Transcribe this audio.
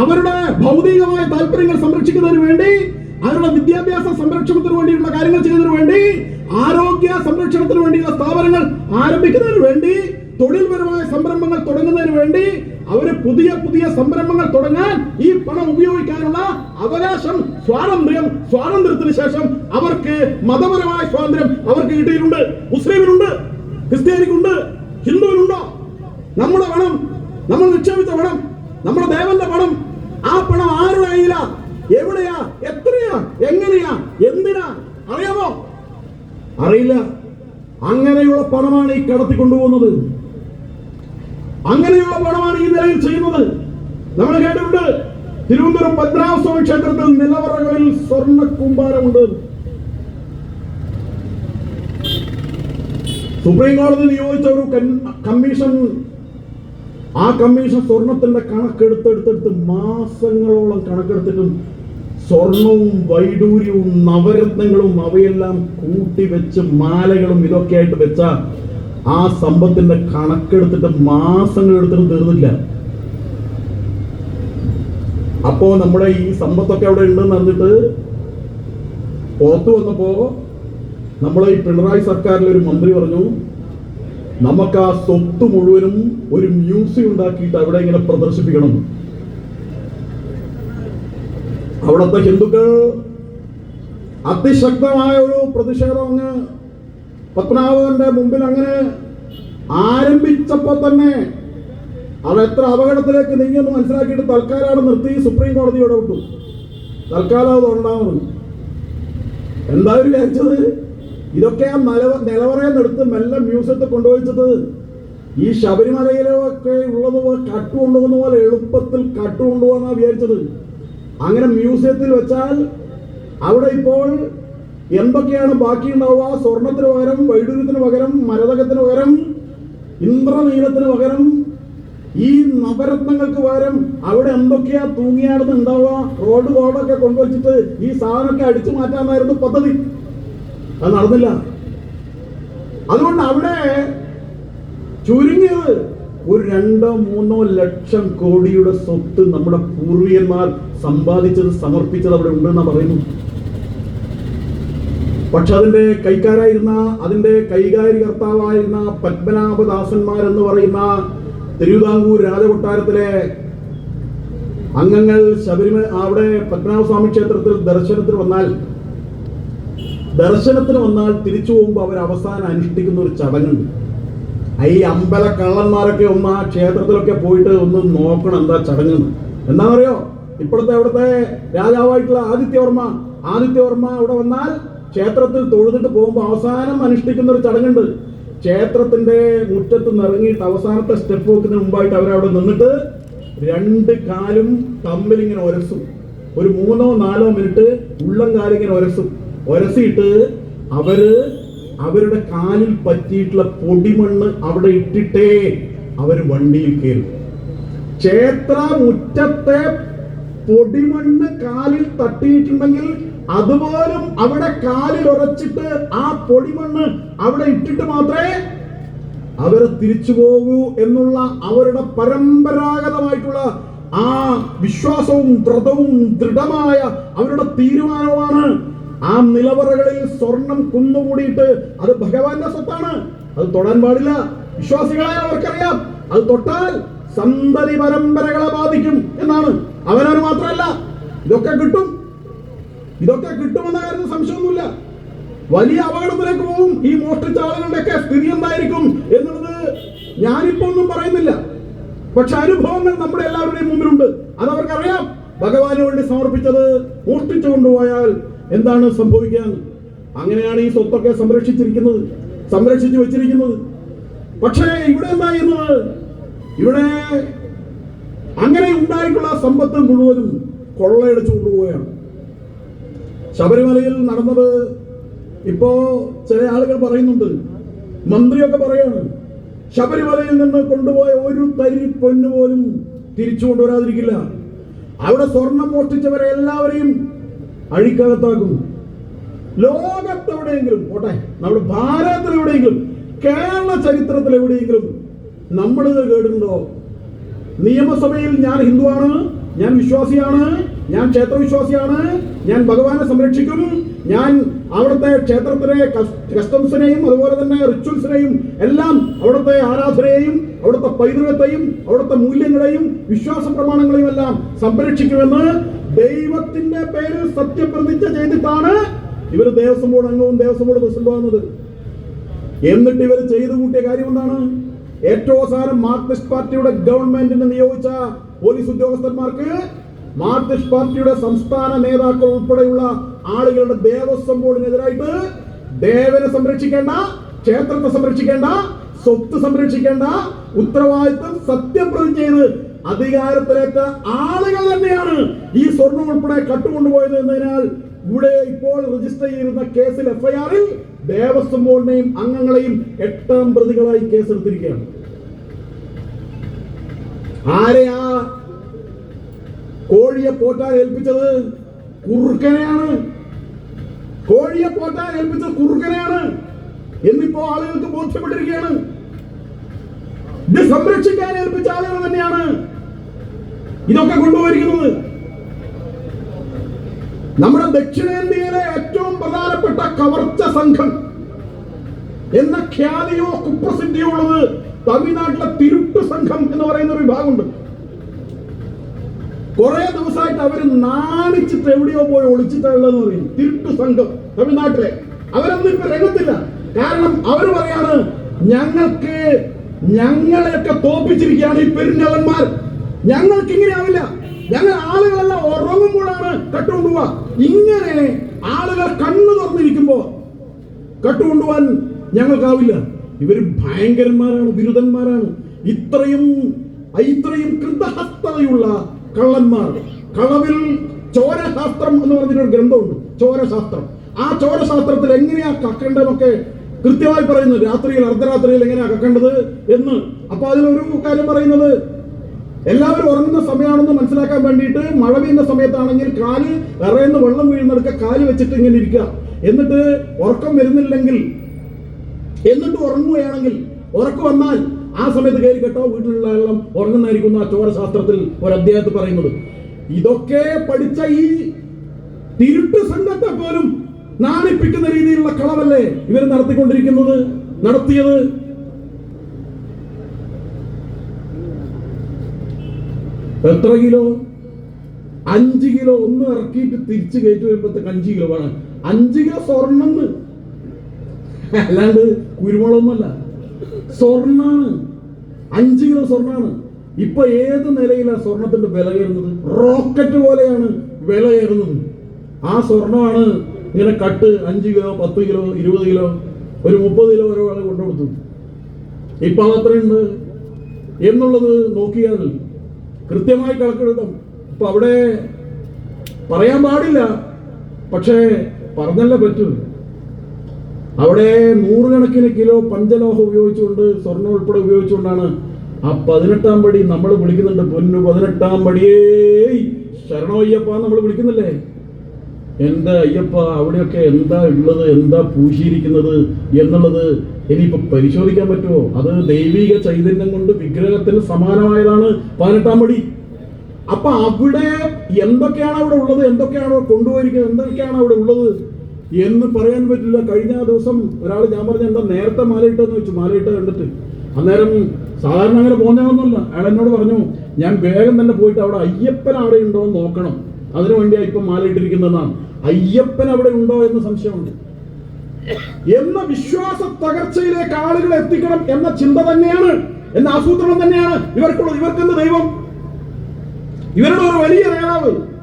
അവരുടെ ഭൗതികമായ താല്പര്യങ്ങൾ സംരക്ഷിക്കുന്നതിന് വേണ്ടി അവരുടെ വിദ്യാഭ്യാസ സംരക്ഷണത്തിന് വേണ്ടിയുള്ള കാര്യങ്ങൾ ചെയ്യുന്നതിന് വേണ്ടി ആരോഗ്യ സംരക്ഷണത്തിന് വേണ്ടിയുള്ള സ്ഥാപനങ്ങൾ ആരംഭിക്കുന്നതിന് വേണ്ടി തൊഴിൽപരമായ സംരംഭങ്ങൾ തുടങ്ങുന്നതിന് വേണ്ടി അവർ പുതിയ പുതിയ സംരംഭങ്ങൾ തുടങ്ങാൻ ഈ പണം ഉപയോഗിക്കാനുള്ള അവകാശം സ്വാതന്ത്ര്യം സ്വാതന്ത്ര്യത്തിന് ശേഷം അവർക്ക് മതപരമായ സ്വാതന്ത്ര്യം അവർക്ക് കിട്ടിയിട്ടുണ്ട്. മുസ്ലിമിനുണ്ട് ക്രിസ്ത്യാനിക്കുണ്ട് ഹിന്ദുവിനുണ്ടോ? നമ്മുടെ പണം നമ്മൾ നിക്ഷേപിച്ച പണം നമ്മുടെ ദേവന്റെ പണം ആ പണം ആരുടെ കയ്യിലാ? എവിടെയാ? എത്രയാ? എങ്ങനെയാ? എന്തിനാ? അറിയാമോ? അറിയില്ല. അങ്ങനെയുള്ള പണമാണ് ഈ കടത്തിക്കൊണ്ടുപോകുന്നത് അങ്ങനെയുള്ള പണമാണ് ഈ നിലയിൽ ചെയ്യുന്നത്. നമ്മൾ കേട്ടിട്ടുണ്ട് തിരുവനന്തപുരം പത്മനാഭസ്വാമി ക്ഷേത്രത്തിൽ നിലവറകളിൽ സ്വർണ കൂമ്പാരമുണ്ട് സുപ്രീം കോടതി നിയോഗിച്ച ഒരു കമ്മീഷൻ ആ കമ്മീഷൻ സ്വർണത്തിന്റെ കണക്കെടുത്തെടുത്തെടുത്ത് മാസങ്ങളോളം കണക്കെടുത്തിട്ടും സ്വർണവും വൈഡൂര്യവും നവരത്നങ്ങളും അവയെല്ലാം കൂട്ടി വെച്ച് മാലകളും ഇതൊക്കെ ആയിട്ട് വെച്ച ആ സമ്പത്തിന്റെ കണക്കെടുത്തിട്ട് മാസങ്ങൾ എടുത്തിട്ട് തീർന്നില്ല. അപ്പോ നമ്മുടെ ഈ സമ്പത്തൊക്കെ അവിടെ ഉണ്ടെന്ന് അറിഞ്ഞിട്ട് പുറത്തു വന്നപ്പോ നമ്മളെ ഈ പിണറായി സർക്കാരിലെ ഒരു മന്ത്രി പറഞ്ഞു നമുക്ക് ആ സ്വത്ത് മുഴുവനും ഒരു മ്യൂസിയം ഉണ്ടാക്കിയിട്ട് അവിടെ ഇങ്ങനെ പ്രദർശിപ്പിക്കണം. അവിടുത്തെ ഹിന്ദുക്കൾ അതിശക്തമായ ഒരു പ്രതിഷേധം അങ്ങ് പത്മനാഭന്റെ മുമ്പിൽ അങ്ങനെ ആരംഭിച്ചപ്പോൾ തന്നെ അത് എത്ര അപകടത്തിലേക്ക് നീങ്ങിയെന്ന് മനസ്സിലാക്കിയിട്ട് തൽക്കാലം നിർത്തി സുപ്രീം കോടതിയോടെ വിട്ടു. തൽക്കാലം അത് ഉണ്ടാവുന്നു എന്താ വിചാരിച്ചത്? ഇതൊക്കെ ആ നിലവ നിന്നെടുത്ത് മെല്ലെ മ്യൂസിയത്തിൽ കൊണ്ടുപോയിച്ചത് ഈ ശബരിമലയിലൊക്കെ ഉള്ളത് കട്ട് കൊണ്ടുപോകുന്ന പോലെ എളുപ്പത്തിൽ കട്ട് കൊണ്ടുപോകാന്നാ വിചാരിച്ചത്. അങ്ങനെ മ്യൂസിയത്തിൽ വെച്ചാൽ അവിടെ ഇപ്പോൾ എന്തൊക്കെയാണ് ബാക്കി ഉണ്ടാവുക സ്വർണത്തിന് പകരം വൈഡൂര്യത്തിന് പകരം മരതകത്തിന് പകരം ഇന്ദ്രനീലത്തിന് പകരം ഈ നവരത്നങ്ങൾക്ക് പകരം അവിടെ എന്തൊക്കെയാ തൂങ്ങിയാടുന്ന് ഉണ്ടാവുക റോഡ് റോഡൊക്കെ കൊണ്ടുവച്ചിട്ട് ഈ സാധനമൊക്കെ അടിച്ചു മാറ്റാനായിരുന്നു പദ്ധതി. അത് നടന്നില്ല. അതുകൊണ്ട് അവിടെ ചുരുങ്ങിയത് ഒരു രണ്ടോ മൂന്നോ ലക്ഷം കോടിയുടെ സ്വത്ത് നമ്മുടെ പൂർവികന്മാർ സമ്പാദിച്ചത് സമർപ്പിച്ചത് അവിടെ ഉണ്ടെന്നാ പറയുന്നു. പക്ഷെ അതിന്റെ കൈക്കാരായിരുന്ന അതിന്റെ കൈകാര്യകർത്താവായിരുന്ന പത്മനാഭദാസന്മാർ എന്ന് പറയുന്ന തിരുവിതാംകൂർ രാജകൊട്ടാരത്തിലെ അംഗങ്ങൾ ശബരിമല അവിടെ പത്മനാഭസ്വാമി ക്ഷേത്രത്തിൽ ദർശനത്തിന് വന്നാൽ ദർശനത്തിന് വന്നാൽ തിരിച്ചു പോകുമ്പോൾ അവർ അവസാനം അനുഷ്ഠിക്കുന്ന ഒരു ചടങ്ങുണ്ട്. ഈ അമ്പല കള്ളന്മാരൊക്കെ ഒന്ന് ആ ക്ഷേത്രത്തിലൊക്കെ പോയിട്ട് ഒന്ന് നോക്കണം എന്താ ചടങ്ങ് എന്താണെന്നറിയോ? ഇപ്പോഴത്തെ അവിടുത്തെ രാജാവായിട്ടുള്ള ആദിത്യവർമ്മ ആദിത്യവർമ്മ അവിടെ വന്നാൽ ക്ഷേത്രത്തിൽ തൊഴുതിട്ട് പോകുമ്പോൾ അവസാനം അനുഷ്ഠിക്കുന്ന ഒരു ചടങ്ങുണ്ട്. ക്ഷേത്രത്തിന്റെ മുറ്റത്ത് നിറങ്ങിയിട്ട് അവസാനത്തെ സ്റ്റെപ്പ് വെക്കുന്നതിന് മുമ്പായിട്ട് അവരവിടെ നിന്നിട്ട് രണ്ട് കാലും തമ്മിലിങ്ങനെ ഒരസും. ഒരു മൂന്നോ നാലോ മിനിറ്റ് ഉള്ളം കാലിങ്ങനെ ഒരസും. ഒരസിയിട്ട് അവർ അവരുടെ കാലിൽ പറ്റിയിട്ടുള്ള പൊടിമണ്ണ് അവിടെ ഇട്ടിട്ടേ അവർ വണ്ടിയിൽ കയറും. ക്ഷേത്ര മുറ്റത്തെ പൊടിമണ്ണ് കാലിൽ തട്ടിയിട്ടുണ്ടെങ്കിൽ അതുപോലും അവിടെ കാലിൽ ഉറച്ചിട്ട് ആ പൊടിമണ്ണ് അവിടെ ഇട്ടിട്ട് മാത്രമേ അവർ തിരിച്ചു പോകൂ എന്നുള്ള അവരുടെ പരമ്പരാഗതമായിട്ടുള്ള ആ വിശ്വാസവും വ്രതവും ദൃഢമായ അവരുടെ തീരുമാനവുമാണ് ആ നിലവറകളിൽ സ്വർണം കുന്നുകൂടിയിട്ട് അത് ഭഗവാന്റെ സ്വത്താണ്. അത് തൊടാൻ പാടില്ല. വിശ്വാസികളായ അവർക്കറിയാം. അത് തൊട്ടാൽ സന്തതി പരമ്പരകളെ ബാധിക്കും എന്നാണ്. അവനവന് മാത്രമല്ല ഇതൊക്കെ കിട്ടും. ഇതൊക്കെ കിട്ടുമെന്ന കാര്യത്തിൽ സംശയമൊന്നുമില്ല. വലിയ അപകടത്തിലേക്ക് പോകും. ഈ മോഷ്ടിച്ച ആളുകളുടെയൊക്കെ സ്ഥിതി എന്തായിരിക്കും എന്നുള്ളത് ഞാനിപ്പോ ഒന്നും പറയുന്നില്ല. പക്ഷെ അനുഭവങ്ങൾ നമ്മുടെ എല്ലാവരുടെയും മുമ്പിലുണ്ട്. അത് അവർക്കറിയാം ഭഗവാന് വേണ്ടി സമർപ്പിച്ചത് മോഷ്ടിച്ചു കൊണ്ടുപോയാൽ എന്താണ് സംഭവിക്കാൻ? അങ്ങനെയാണ് ഈ സ്വത്തൊക്കെ സംരക്ഷിച്ചിരിക്കുന്നത് സംരക്ഷിച്ചു വെച്ചിരിക്കുന്നത്. പക്ഷേ ഇവിടെ എന്തായിരുന്നത് ഇവിടെ അങ്ങനെ ഉണ്ടായിട്ടുള്ള സമ്പത്ത് മുഴുവനും കൊള്ളയടിച്ചു കൊണ്ടുപോവുകയാണ് ശബരിമലയിൽ നടന്നത് ഇപ്പോ ചില ആളുകൾ പറയുന്നുണ്ട്. മന്ത്രിയൊക്കെ പറയാണ് ശബരിമലയിൽ നിന്ന് കൊണ്ടുപോയ ഒരു തരി പൊന്നു പോലും തിരിച്ചു കൊണ്ടുവരാതിരിക്കില്ല അവിടെ സ്വർണം മോഷ്ടിച്ചവരെ എല്ലാവരെയും അഴിക്കകത്താക്കും ലോകത്തെവിടെയെങ്കിലും പോട്ടെ നമ്മുടെ ഭാരതത്തിൽ എവിടെയെങ്കിലും കേരള ചരിത്രത്തിൽ എവിടെയെങ്കിലും നമ്മൾ കേടുണ്ടോ നിയമസഭയിൽ ഞാൻ ഹിന്ദുവാണ് ഞാൻ വിശ്വാസിയാണ് ഞാൻ ക്ഷേത്രവിശ്വാസിയാണ് ഞാൻ ഭഗവാനെ സംരക്ഷിക്കും ഞാൻ അവിടുത്തെ ക്ഷേത്രത്തിലെ കസ്- കസ്റ്റംസിനെയും അതുപോലെ തന്നെ റിച്വൽസിനെയും എല്ലാം അവിടുത്തെ ആരാധനയെയും അവിടുത്തെ പൈതൃകത്തെയും അവിടുത്തെ മൂല്യങ്ങളെയും വിശ്വാസ പ്രമാണങ്ങളെയും എല്ലാം സംരക്ഷിക്കുമെന്ന് ദൈവത്തിന്റെ പേരിൽ സത്യപ്രതിജ്ഞ ചെയ്തിട്ടാണ് ഇവർ ദേവസ്വം ബോർഡ് അംഗവും ദേവസ്വം ബോർഡ് പ്രസിഡന്റ് ആകുന്നത്. എന്നിട്ട് ഇവർ ചെയ്തു കൂട്ടിയ കാര്യം എന്താണ്? ഏറ്റവും അവസാനം മാർക്സിസ്റ്റ് പാർട്ടിയുടെ ഗവൺമെന്റിനെ നിയോഗിച്ച പോലീസ് ഉദ്യോഗസ്ഥന്മാർക്ക് മാർക്സിസ്റ്റ് പാർട്ടിയുടെ സംസ്ഥാന നേതാക്കൾ ഉൾപ്പെടെയുള്ള ആളുകളുടെ ദേവസ്വം ബോർഡിനെതിരായിട്ട് ദേവനെ സംരക്ഷിക്കേണ്ട ക്ഷേത്രത്തെ സംരക്ഷിക്കേണ്ട സ്വത്ത് സംരക്ഷിക്കേണ്ട ഉത്തരവാദിത്വം സത്യപ്രതിജ്ഞ ചെയ്ത് അധികാരത്തിലേറ്റ ആളുകൾ തന്നെയാണ് ഈ സ്വർണം ഉൾപ്പെടെ കട്ടുകൊണ്ടുപോയത് എന്നതിനാൽ ഇവിടെ ഇപ്പോൾ രജിസ്റ്റർ ചെയ്തിരുന്ന കേസിൽ എഫ്ഐആറിൽ ദേവസ്വം ബോർഡിനെയും അംഗങ്ങളെയും എട്ടാം പ്രതികളായി കേസെടുത്തിരിക്കുകയാണ്. ആരെയാ കോഴിയെ പോറ്റാൻ ഏൽപ്പിച്ചത്? കുറുക്കനെയാണ്. കോഴിയെ പോറ്റാൻ ഏൽപ്പിച്ചത് കുറുക്കനെയാണ്. എന്നിപ്പോ ആളുകൾക്ക് ബോധ്യപ്പെട്ടിരിക്കുകയാണ്. ഇത് സംരക്ഷിക്കാൻ ഏൽപ്പിച്ച ആളുകൾ തന്നെയാണ്. ഇതൊക്കെ കൊണ്ടുപോയിരിക്കുന്നത്. നമ്മുടെ ദക്ഷിണേന്ത്യയിലെ ഏറ്റവും പ്രധാനപ്പെട്ട കവർച്ച സംഘം എന്ന ഖ്യാതിയോ കുപ്രസിദ്ധിയോ ഉള്ളത് തമിഴ്നാട്ടിലെ തിരുട്ട് സംഘം എന്ന് പറയുന്ന ഒരു വിഭാഗമുണ്ട്. കുറെ ദിവസമായിട്ട് അവർ നാണിച്ചിട്ട് എവിടെയോ പോയി ഒളിച്ചിട്ടുള്ളതെന്ന് പറയും തിരുട്ട് സംഘം തമിഴ്നാട്ടിലെ. അവരൊന്നും ഇപ്പൊ രംഗത്തില്ല. കാരണം അവർ പറയാണ് ഞങ്ങൾക്ക് ഞങ്ങളെയൊക്കെ തോപ്പിച്ചിരിക്കുകയാണ് ഈ പെരുങ്കള്ളന്മാർ. ഞങ്ങൾക്ക് ഇങ്ങനെ ആവില്ല. ഞങ്ങൾ ആളുകളെല്ലാം ഉറങ്ങുമ്പോഴാണ് കട്ടുകൊണ്ടുപോവാ ഇങ്ങനെ ആളുകൾ കണ്ണു തുറന്നിരിക്കുമ്പോ കട്ടുകൊണ്ടുപോവാൻ ഞങ്ങൾക്കാവില്ല. ഇവർ ഭയങ്കരന്മാരാണ് ബിരുദന്മാരാണ് ഇത്രയും ഇത്രയും കൃതഹസ്തതയുള്ള കള്ളന്മാർ. കളവിൽ ചോരശാസ്ത്രം എന്ന് പറഞ്ഞൊരു ഗ്രന്ഥമുണ്ട്. ചോരശാസ്ത്രം. ആ ചോരശാസ്ത്രത്തിൽ എങ്ങനെയാ കക്കേണ്ടതെന്നൊക്കെ കൃത്യമായി പറയുന്നു രാത്രിയിൽ അർദ്ധരാത്രിയിൽ എങ്ങനെയാ കക്കേണ്ടത് എന്ന്. അപ്പൊ അതിലൊരു കാര്യം പറയുന്നത് എല്ലാവരും ഉറങ്ങുന്ന സമയമാണെന്ന് മനസ്സിലാക്കാൻ വേണ്ടിയിട്ട് മഴ പെയ്യുന്ന സമയത്താണെങ്കിൽ കാൽ ഇറയുന്ന വെള്ളം വീഴുന്നെടുക്ക കാൽ വെച്ചിട്ട് ഇങ്ങനെ ഇരിക്കുക. എന്നിട്ട് ഉറക്കം വരുന്നില്ലെങ്കിൽ എന്നിട്ട് ഉറങ്ങുകയാണെങ്കിൽ ഉറക്കം വന്നാൽ ആ സമയത്ത് കയറി കേട്ടോ വീട്ടിലുള്ള എല്ലാം ഉറങ്ങുന്നതായിരിക്കും ആ ചോരശാസ്ത്രത്തിൽ ഒരു അദ്ദേഹത്തിൽ പറയുന്നത്. ഇതൊക്കെ പഠിച്ച ഈ തിരുട്ട് സംഘത്തെ പോലും നാണിപ്പിക്കുന്ന രീതിയിലുള്ള കളവല്ലേ ഇവർ നടത്തിക്കൊണ്ടിരിക്കുന്നത് നടത്തിയത്? എത്ര കിലോ? അഞ്ച് കിലോ ഒന്ന് ഇറക്കിയിട്ട് തിരിച്ചു കയറ്റി വരുമ്പോഴത്തേക്ക് അഞ്ച് കിലോ വേണം. അഞ്ച് കിലോ സ്വർണം അല്ലാണ്ട് കുരുമുളകൊന്നുമല്ല. സ്വർണാണ്. അഞ്ച് കിലോ സ്വർണാണ്. ഇപ്പൊ ഏത് നിലയിലാണ് സ്വർണത്തിന്റെ വില കയറുന്നത് റോക്കറ്റ് പോലെയാണ് വില കയറുന്നത് ആ സ്വർണമാണ് ഇങ്ങനെ കട്ട് അഞ്ച് കിലോ പത്ത് കിലോ ഇരുപത് കിലോ ഒരു മുപ്പത് കിലോ വരെ ആൾ കൊണ്ടുകൊടുത്തു ഇപ്പൊ അതത്രയുണ്ട് എന്നുള്ളത് നോക്കിയാൽ കൃത്യമായി കണക്കെടുക്കണം ഇപ്പൊ അവിടെ പറയാൻ പാടില്ല. പക്ഷേ പറഞ്ഞല്ലേ പറ്റൂ. അവിടെ നൂറുകണക്കിന് കിലോ പഞ്ചലോഹം ഉപയോഗിച്ചുകൊണ്ട് സ്വർണം ഉൾപ്പെടെ ഉപയോഗിച്ചുകൊണ്ടാണ് ആ പതിനെട്ടാം പടി നമ്മൾ വിളിക്കുന്നുണ്ട്. പൊന്നു പതിനെട്ടാം പടിയേ. ശരണോയ്യപ്പ നമ്മൾ വിളിക്കുന്നില്ലേ? എന്താ അയ്യപ്പ അവിടെയൊക്കെ എന്താ ഉള്ളത്? എന്താ പൂശിയിരിക്കുന്നത്? എന്നുള്ളത് ഇനിയിപ്പോ പരിശോധിക്കാൻ പറ്റുമോ? അത് ദൈവിക ചൈതന്യം കൊണ്ട് വിഗ്രഹത്തിന് സമാനമായതാണ് പതിനെട്ടാം പടി. അപ്പൊ അവിടെ എന്തൊക്കെയാണ് അവിടെ ഉള്ളത്? എന്തൊക്കെയാണോ കൊണ്ടുപോയിരിക്കുന്നത്? എന്തൊക്കെയാണ് അവിടെ ഉള്ളത്? എന്ന് പറയാൻ പറ്റില്ല. കഴിഞ്ഞ ദിവസം ഒരാൾ ഞാൻ പറഞ്ഞ എന്താ നേരത്തെ മാലയിട്ടെന്ന് വെച്ചു. മാലയിട്ട് കണ്ടിട്ട്. അന്നേരം സാധാരണ അങ്ങനെ പോകുന്നതൊന്നുമില്ല അയാൾ എന്നോട് പറഞ്ഞു ഞാൻ വേഗം തന്നെ പോയിട്ട് അവിടെ അയ്യപ്പൻ അവിടെ ഉണ്ടോ എന്ന് നോക്കണം. അതിനു വേണ്ടിയാണ് ഇപ്പം മാലയിട്ടിരിക്കുന്നതെന്നാണ്. അയ്യപ്പൻ അവിടെ ഉണ്ടോ എന്ന് സംശയമുണ്ട്. എന്ന വിശ്വാസ തകർച്ചയിലേക്ക് ആളുകൾ എത്തിക്കണം എന്ന ചിന്ത തന്നെയാണ് എന്ന ആസൂത്രണം തന്നെയാണ് ഇവർക്കുള്ളത്. ഇവർക്കെന്ന് ദൈവം? ഇവരുടെ ഒരു വലിയ നേതാവ്